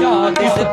God is the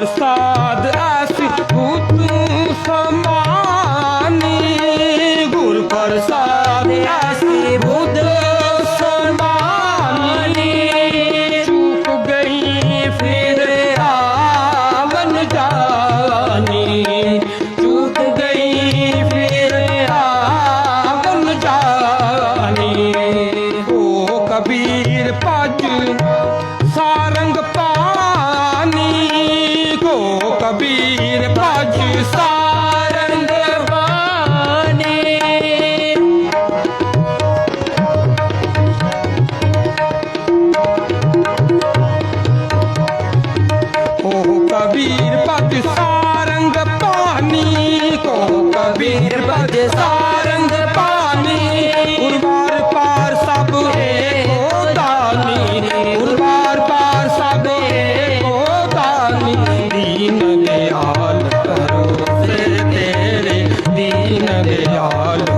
ਪ੍ਰਸਾਦ ਐਸੀ ਤੂੰ ਸਮਾਨੀ। ਗੁਰ ਪ੍ਰਸਾਦ ਐਸੀ ਬੁੱਧ ਸਮਾਨੀ। ਚੁੱਕ ਗਈ ਫਿਰ ਆਵਨ ਜਾਨੀ। ਗਈ ਫਿਰ ਆਵਨ ਜਾਨੀ। ਹੋ ਕਬੀਰ ਵੀਰ ਭਜ ਸਾਰੰਗ ਬਾਣੇ ਉਹ ਕਬੀਰ ਭਜ ਸਾਰੰਗ ਪਾਣੀ ਕੋ ਕਬੀਰ दयाल